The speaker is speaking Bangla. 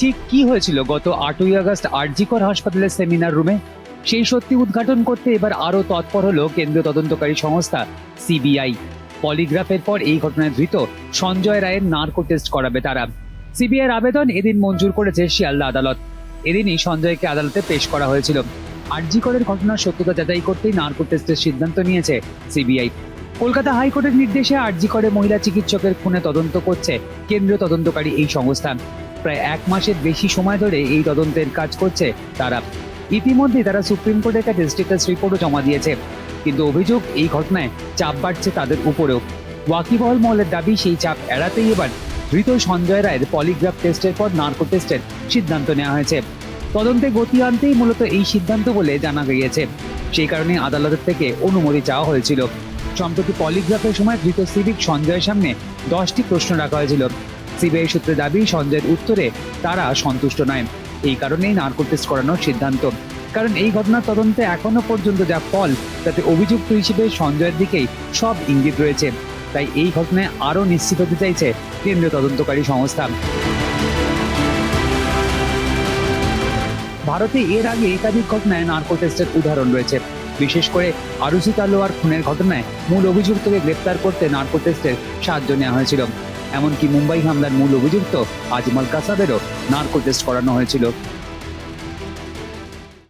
ঠিক কি হয়েছিল গত আটই আগস্ট আরজিকর হাসপাতালের সেমিনার রুমে। সেই সত্যি উদ্ঘাটন করতে এবার আরও তৎপর হলো কেন্দ্রীয় তদন্তকারী সংস্থা, সিবিআই। পলিগ্রাফের পর এই ঘটনায় ধৃত সঞ্জয় রায়ের নার্কো টেস্ট করাবে তারা। সিবিআইয়ের আবেদন এদিন মঞ্জুর করেছে শিয়ালদা আদালত। এদিনই সঞ্জয়কে আদালতে পেশ করা হয়েছিল। আরজিকরের ঘটনার সত্যতা যাচাই করতেই নার্কো টেস্টের সিদ্ধান্ত নিয়েছে সিবিআই। কলকাতা হাইকোর্টের নির্দেশে আরজি করে মহিলা চিকিৎসকের খুনে তদন্ত করছে কেন্দ্রীয় তদন্তকারী এই সংস্থা। প্রায় এক মাসের বেশি সময় ধরে এই তদন্তের কাজ করছে তারা। ইতিমধ্যে তারা সুপ্রিম কোর্টের কাছে স্টেটাস রিপোর্টও জমা দিয়েছে। কিন্তু অভিযোগ এই ঘটনায় চাপ বাড়ছে তাদের উপরেও। ওয়াকিবহল মহলের দাবি, সেই চাপ এড়াতেই এবার ধৃত সঞ্জয় রায়ের পলিগ্রাফ টেস্টের পর নার্কো টেস্টের সিদ্ধান্ত নেওয়া হয়েছে। তদন্তে গতি আনতেই মূলত এই সিদ্ধান্ত বলে জানা গিয়েছে। সেই কারণে আদালতের থেকে অনুমতি চাওয়া হয়েছিল। সম্প্রতি পলিগ্রাফের সময় ধৃত সিভিক সঞ্জয়ের সামনে দশটি প্রশ্ন রাখা হয়েছিল। সিবিআই সূত্রে দাবি সঞ্জয়ের উত্তরে তারা সন্তুষ্ট নয়। এই কারণেই নার্কো টেস্ট করানোর সিদ্ধান্ত। কারণ এই ঘটনার তদন্তে এখনও পর্যন্ত যা ফল, তাতে অভিযুক্ত হিসেবে সঞ্জয়ের দিকেই সব ইঙ্গিত রয়েছে। তাই এই ঘটনায় আরও নিশ্চিত হতে চাইছে কেন্দ্রীয় তদন্তকারী সংস্থা। ভারতে এর আগে একাধিক ঘটনায় নার্কো টেস্টের উদাহরণ রয়েছে। বিশেষ করে আরুষি তালোয়ার খুনের ঘটনায় মূল অভিযুক্তকে গ্রেপ্তার করতে নার্কো টেস্টের সাহায্য নেওয়া হয়েছিল। এমনকি মুম্বাই হামলার মূল অভিযুক্ত আজমল কাসাদেরও নার্কো টেস্ট করানো হয়েছিল।